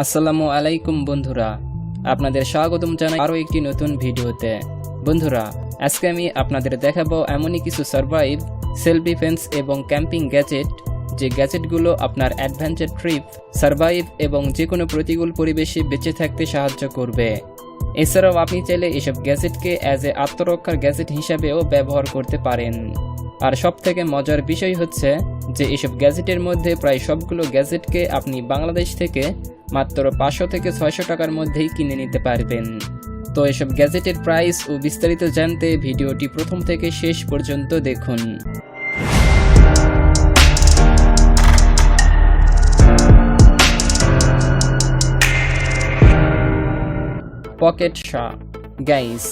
আসসালামু আলাইকুম বন্ধুরা। আপনাদের স্বাগতম জানাই আরও একটি নতুন ভিডিওতে। বন্ধুরা, আজকে আমি আপনাদের দেখাবো এমনই কিছু সার্ভাইভ সেলফ ডিফেন্স এবং ক্যাম্পিং গ্যাজেট যে গ্যাজেটগুলো আপনার অ্যাডভেঞ্চার ট্রিপ সার্ভাইভ এবং যে কোনো প্রতিকূল পরিবেশে বেঁচে থাকতে সাহায্য করবে। এছাড়াও আপনি চাইলে এসব গ্যাজেটকে অ্যাজ এ আত্মরক্ষার গ্যাজেট হিসাবেও ব্যবহার করতে পারেন। আর সব থেকে মজার বিষয় হচ্ছে যে এসব গ্যাজেটের মধ্যে প্রায় সবগুলো গ্যাজেটকে আপনি বাংলাদেশ থেকে মাত্র পাঁচশো থেকে ছয়শো টাকার মধ্যেই কিনে নিতে পারবেন। তো এসব গ্যাজেটের প্রাইস ও বিস্তারিত জানতে ভিডিওটি প্রথম থেকে শেষ পর্যন্ত দেখুন। পকেট শা। গাইস,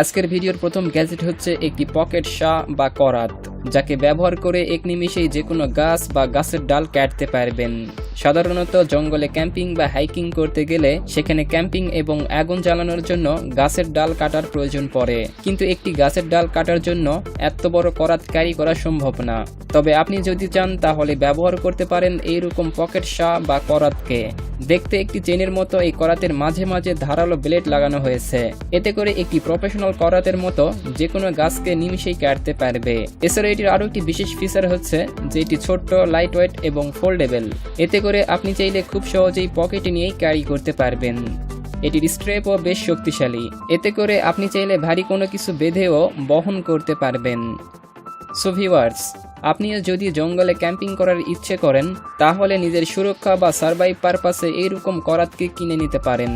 আজকের ভিডিওর প্রথম গ্যাজেট হচ্ছে একটি পকেট শা বা করাত। যাকে ব্যবহার করে এক নিমিষেই যে কোনো গাছ বা গাছের ডাল কাটতে পারবেন। সাধারণত জঙ্গলে ক্যাম্পিং বা হাইকিং করতে গেলে সেখানে ক্যাম্পিং এবং আগুন জ্বালানোর জন্য গাছের ডাল কাটার প্রয়োজন পড়ে। কিন্তু একটি গাছের ডাল কাটার জন্য এত বড় করাত ক্যারি করা সম্ভব না। তবে আপনি যদি চান তাহলে ব্যবহার করতে পারেন এইরকম পকেট শাহ বা করাতকে। দেখতে একটি চেনের মতো এই করাতের মাঝে মাঝে ধারালো ব্লেড লাগানো হয়েছে। এতে করে একটি প্রফেশনাল করাতের মতো যে কোনো গাছকে নিমিশেই কাটতে পারবে। এছাড়া এটির আরও একটি বিশেষ ফিচার হচ্ছে যে এটি ছোট্ট লাইট ওয়েট এবং ফোল্ডেবল এতে করে আপনি চাইলে খুব সহজেই পকেটে নিয়েই ক্যারি করতে পারবেন। এটির স্ট্রেপও বেশ শক্তিশালী। এতে করে আপনি চাইলে ভারী কোনো কিছু বেঁধেও বহন করতে পারবেন। সো ভিউয়ার্স আপনিও যদি জঙ্গলে ক্যাম্পিং করার ইচ্ছে করেন, তাহলে নিজের সুরক্ষা বা সার্ভাইভ পারপাসে এইরকম করাতকে কিনে নিতে পারেন।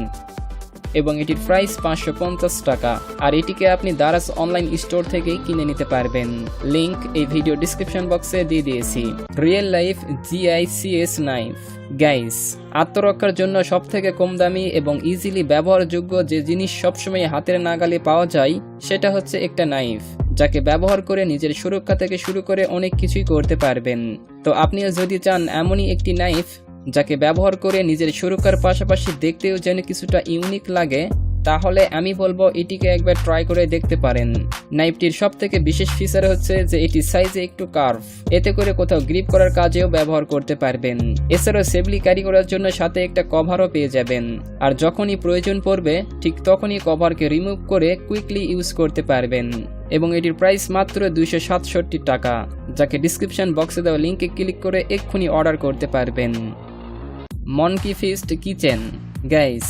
এবং এটির প্রাইস পাঁচশো পঞ্চাশ টাকা, আর এটিকে আপনি দারাস অনলাইন স্টোর থেকেই কিনে নিতে পারবেন। লিংক এই ভিডিও ডিসক্রিপশন বক্সে দিয়ে দিয়েছি। Real life GICS knife guys আত্মরক্ষার জন্য সব থেকে কম দামি এবং ইজিলি ব্যবহারযোগ্য যে জিনিস সবসময় হাতের নাগালে পাওয়া যায়, সেটা হচ্ছে একটা নাইফ যাকে ব্যবহার করে নিজের সুরক্ষা থেকে শুরু করে অনেক কিছুই করতে পারবেন। তো আপনিও যদি চান এমনই একটি নাইফ যাকে ব্যবহার করে নিজের সুরক্ষার পাশাপাশি দেখতেও যেন কিছুটা ইউনিক লাগে, তাহলে আমি বলব এটিকে একবার ট্রাই করে দেখতে পারেন। নাইফটির সব থেকে বিশেষ ফিচার হচ্ছে যে এটি সাইজে একটু কার্ভ এতে করে কোথাও গ্রিপ করার কাজেও ব্যবহার করতে পারবেন। এছাড়াও সেবলি ক্যারি করার জন্য সাথে একটা কভারও পেয়ে যাবেন। আর যখনই প্রয়োজন পড়বে, ঠিক তখনই কভারকে রিমুভ করে কুইকলি ইউজ করতে পারবেন। এবং এটির প্রাইস মাত্র দুইশো সাতষট্টি টাকা, যাকে ডিসক্রিপশন বক্সে দেওয়া লিঙ্কে ক্লিক করে এক্ষুনি অর্ডার করতে পারবেন। মনকি ফিস্ট কিচেন গাইস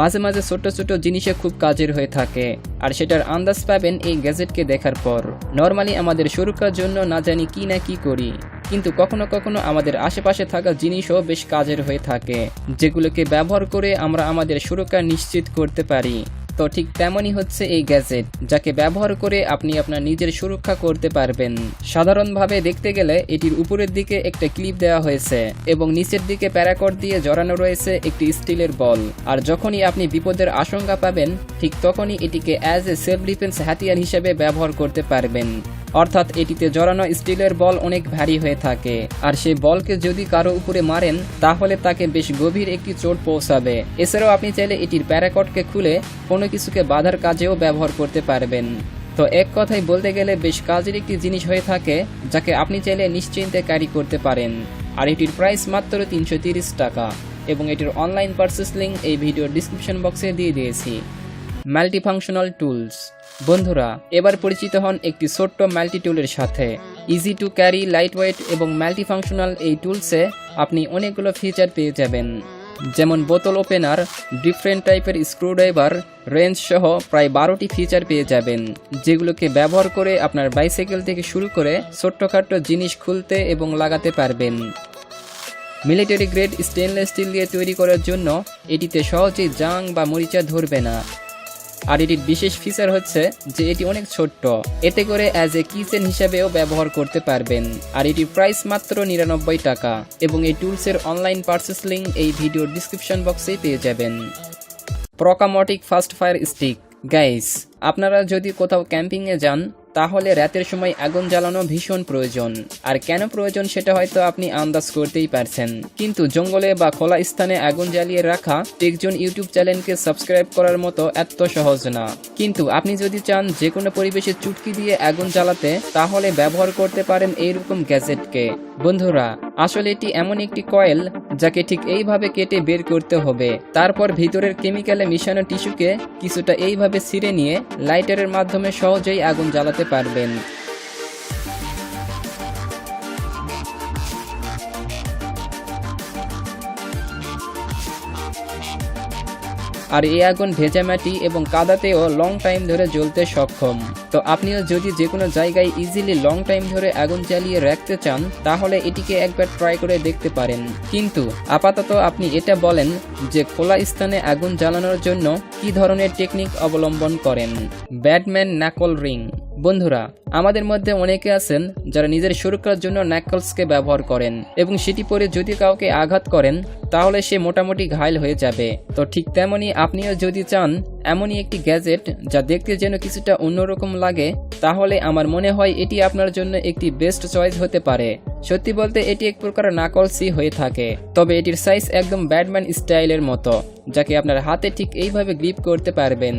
মাঝে মাঝে ছোট ছোট জিনিসে খুব কাজের হয়ে থাকে, আর সেটার আন্দাজ পাবেন এই গ্যাজেটকে দেখার পর। নর্মালি আমাদের সুরক্ষার জন্য না জানি কি না কি করি, কিন্তু কখনো কখনো আমাদের আশেপাশে থাকা জিনিসও বেশ কাজের হয়ে থাকে, যেগুলোকে ব্যবহার করে আমরা আমাদের সুরক্ষা নিশ্চিত করতে পারি। তো ঠিক তেমনই হচ্ছে এই গ্যাজেট, যাকে ব্যবহার করে আপনি আপনার নিজের সুরক্ষা করতে পারবেন। সাধারণভাবে দেখতে গেলে এটির উপরের দিকে একটা ক্লিপ দেওয়া হয়েছে এবং নিচের দিকে প্যারাকট দিয়ে জড়ানো রয়েছে একটি স্টিলের বল। আর যখনই আপনি বিপদের আশঙ্কা পাবেন, ঠিক তখনই এটিকে অ্যাজ এ সেলফ ডিফেন্স হাতিয়ার হিসেবে ব্যবহার করতে পারবেন। অর্থাৎ এটিতে জড়ানো স্টিলের বল অনেক ভারী হয়ে থাকে। আর সেই বলকে যদি কারও উপরে মারেন, তাহলে তাকে বেশ গভীর একটি চোট পৌঁছাবে। এছাড়াও আপনি চাইলে এটির প্যারাকটকে খুলে কোনো কিছুকে বাধার কাজেও ব্যবহার করতে পারবেন। তো এক কথায় বলতে গেলে বেশ কাজের একটি জিনিস হয়ে থাকে, যাকে আপনি চাইলে নিশ্চিন্তে ক্যারি করতে পারেন। আর এটির প্রাইস মাত্র তিনশো টাকা। এবং এটির অনলাইন পার্সেস লিঙ্ক এই ভিডিওর ডিসক্রিপশন বক্সে দিয়ে দিয়েছি। মাল্টিফাংশনাল টুলস বন্ধুরা, এবার পরিচিত হন একটি ছোট্ট মাল্টি টুলের সাথে। Easy to carry light weight এবং মাল্টিফাংশনাল এই টুলসে আপনি অনেকগুলো ফিচার পেয়ে যাবেন। যেমন বোতল ওপেনার ডিফারেন্ট টাইপের স্ক্রুড্রাইভার রেঞ্জ সহ প্রায় বারোটি ফিচার পেয়ে যাবেন, যেগুলোকে ব্যবহার করে আপনার বাইসাইকেল থেকে শুরু করে ছোট্টখাট্ট জিনিস খুলতে এবং লাগাতে পারবেন। মিলিটারি গ্রেড স্টেনলেস স্টিল দিয়ে তৈরি করার জন্য এটিতে সহজেই জাং বা মরিচা ধরবে না। আর এটির বিশেষ ফিচার হচ্ছে যে এটি অনেক ছোট্ট। এতে করে অ্যাজ এ কিচেন হিসাবেও ব্যবহার করতে পারবেন। আর এটির প্রাইস মাত্র নিরানব্বই টাকা। এবং এই টুলসের অনলাইন পার্সেস লিঙ্ক এই ভিডিওর ডিসক্রিপশন বক্সে পেয়ে যাবেন। প্রকামটিক ফাস্ট ফায়ার স্টিক গাইস আপনারা যদি কোথাও ক্যাম্পিংয়ে যান তাহলে রাতের সময় আগুন জ্বালানো ভীষণ প্রয়োজন। আর কেন প্রয়োজন সেটা হয়তো আপনি আন্দাজ করতেই পারছেন। কিন্তু জঙ্গলে বা খোলা স্থানে আগুন জ্বালিয়ে রাখা একজন ইউটিউব চ্যানেলকে সাবস্ক্রাইব করার মতো এত সহজ না। কিন্তু আপনি যদি চান যে কোনো পরিবেশে চুটকি দিয়ে আগুন জ্বালাতে, তাহলে ব্যবহার করতে পারেন এইরকম গ্যাজেটকে। বন্ধুরা, আসলে এটি এমন একটি কয়েল যাকে ঠিক এইভাবে কেটে বের করতে হবে। তারপর ভিতরের কেমিক্যালে মিশানো টিস্যুকে কিছুটা এইভাবে ছিঁড়ে নিয়ে লাইটারের মাধ্যমে সহজেই আগুন জ্বালাতে পারবেন। আর এই আগুন ভেজা মাটি এবং কাদাতেও লং টাইম ধরে জ্বলতে সক্ষম। তো আপনিও যদি যে কোনো জায়গায় ইজিলি লং টাইম ধরে আগুন চালিয়ে রাখতে চান, তাহলে এটিকে একবার ট্রাই করে দেখতে পারেন। কিন্তু আপাতত আপনি এটা বলেন যে খোলা স্থানে আগুন জ্বালানোর জন্য কি ধরনের টেকনিক অবলম্বন করেন? ব্যাটম্যান নাকল রিং বন্ধুরা, আমাদের মধ্যে অনেকে আছেন যারা নিজের সুরক্ষার জন্য ন্যাকলসকে ব্যবহার করেন এবং সেটি পরে যদি কাউকে আঘাত করেন, তাহলে সে মোটামুটি ঘায়ল হয়ে যাবে। তো ঠিক তেমনি আপনিও যদি চান এমনই একটি গ্যাজেট যা দেখতে যেন কিছুটা অন্যরকম লাগে, তাহলে আমার মনে হয় এটি আপনার জন্য একটি বেস্ট চয়েস হতে পারে। সত্যি বলতে, এটি এক প্রকার নাকলসি হয়ে থাকে, তবে এটির সাইজ একদম ব্যাটম্যান স্টাইলের মতো, যাকে আপনার হাতে ঠিক এইভাবে গ্রিপ করতে পারবেন।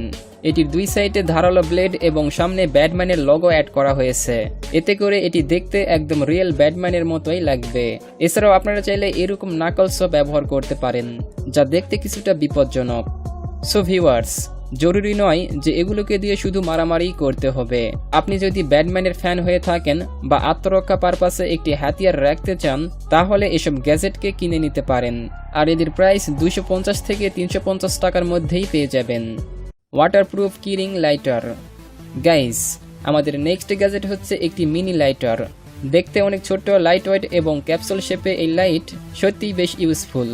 এটির দুই সাইডে ধারালো ব্লেড এবং সামনে ব্যাটম্যানের লগো অ্যাড করা হয়েছে। এতে করে এটি দেখতে একদম রিয়েল ব্যাটম্যানের মতোই লাগবে। এছাড়াও আপনারা চাইলে এরকম নাকলসও ব্যবহার করতে পারেন, যা দেখতে কিছুটা বিপজ্জনক। সো ভিউয়ার্স জরুরি নয় যে এগুলোকে দিয়ে শুধু মারামারি করতে হবে। আপনি যদি ব্যাটম্যানের ফ্যান হয়ে থাকেন বা আত্মরক্ষা পারপাসে একটি হাতিয়ার রাখতে চান, তাহলে এসব গ্যাজেটকে কিনে নিতে পারেন। আর এদের প্রাইস পঞ্চাশ থেকে তিনশো পঞ্চাশ টাকার মধ্যেই পেয়ে যাবেন। Waterproof keyring lighter. গাইস, আমাদের নেক্সট গ্যাজেট হচ্ছে একটি মিনি লাইটার। দেখতে অনেক ছোট্ট লাইট ওয়েট এবং ক্যাপসুল শেপে এই লাইট সত্যিই বেশ ইউজফুল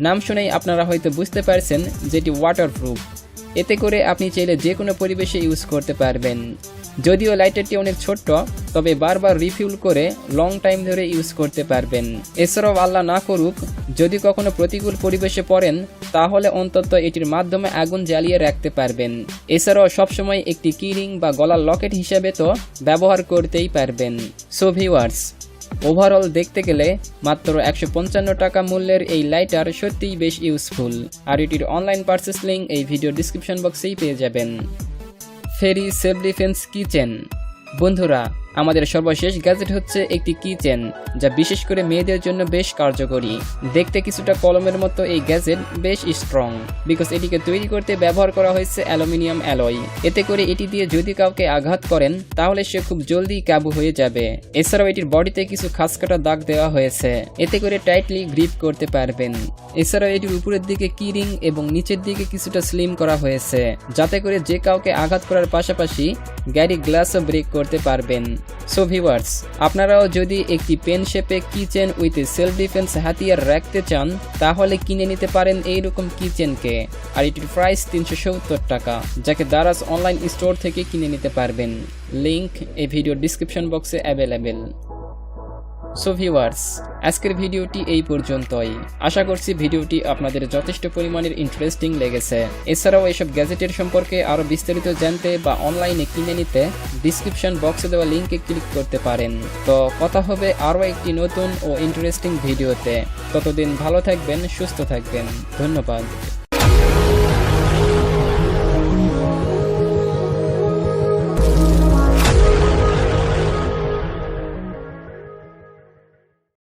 নাম শুনেই আপনারা হয়তো বুঝতে পারছেন যেটি ওয়াটারপ্রুফ এতে করে আপনি চাইলে যে কোনো পরিবেশে ইউজ করতে পারবেন। যদিও লাইটারটি অনেক ছোট্ট, তবে বারবার রিফিউল করে লং টাইম ধরে ইউজ করতে পারবেন। এছাড়াও আল্লাহ না করুক, যদি কখনো প্রতিকূল পরিবেশে পড়েন, তাহলে অন্তত এটির মাধ্যমে আগুন জ্বালিয়ে রাখতে পারবেন। এছাড়াও সবসময় একটি কিরিং বা গলার লকেট হিসেবে তো ব্যবহার করতেই পারবেন। সো ভিউয়ার্স ওভারঅল দেখতে গেলে মাত্র একশো পঞ্চান্ন টাকা মূল্যের এই লাইটার সত্যিই বেশ ইউজফুল আর এটির অনলাইন পার্সেস লিঙ্ক এই ভিডিও ডিসক্রিপশন বক্সেই পেয়ে যাবেন। ফেরি সেলফ ডিফেন্স কিচেন বন্ধুরা আমাদের সর্বশেষ গ্যাজেট হচ্ছে একটি কিচেন, যা বিশেষ করে মেয়েদের জন্য বেশ কার্যকরী। দেখতে কিছুটা কলমের মতো এই গ্যাজেট বেশ স্ট্রং বিকজ এটিকে তৈরি করতে ব্যবহার করা হয়েছে অ্যালুমিনিয়াম অ্যালয়। এতে করে এটি দিয়ে যদি কাউকে আঘাত করেন, তাহলে সে খুব জলদি কাবু হয়ে যাবে। এছাড়াও এটির বডিতে কিছু খাসকাটা দাগ দেওয়া হয়েছে। এতে করে টাইটলি গ্রিপ করতে পারবেন। এছাড়াও এটির উপরের দিকে কিরিং এবং নিচের দিকে কিছুটা স্লিম করা হয়েছে, যাতে করে যে কাউকে আঘাত করার পাশাপাশি গাড়ি গ্লাসও ব্রেক করতে পারবেন। সো ভিওয়ার্স আপনারাও যদি একটি পেন শেপে কিচেন উইথ সেলফ ডিফেন্স হাতিয়ার রাখতে চান, তাহলে কিনে নিতে পারেন এইরকম কিচেনকে আর এটির প্রাইস তিনশো সত্তর টাকা, যাকে দারাজ অনলাইন স্টোর থেকে কিনে নিতে পারবেন। লিংক এই ভিডিও ডিসক্রিপশন বক্সে অ্যাভেলেবেল সো ভিউয়ার্স, আজকের ভিডিওটি এই পর্যন্তই। আশা করছি ভিডিওটি আপনাদের যথেষ্ট পরিমাণের ইন্টারেস্টিং লেগেছে। এছাড়াও এসব গ্যাজেটের সম্পর্কে আরও বিস্তারিত জানতে বা অনলাইনে কিনে নিতে ডিসক্রিপশন বক্সে দেওয়া লিঙ্কে ক্লিক করতে পারেন। তো কথা হবে আরও একটি নতুন ও ইন্টারেস্টিং ভিডিওতে। ততদিন ভালো থাকবেন, সুস্থ থাকবেন। ধন্যবাদ।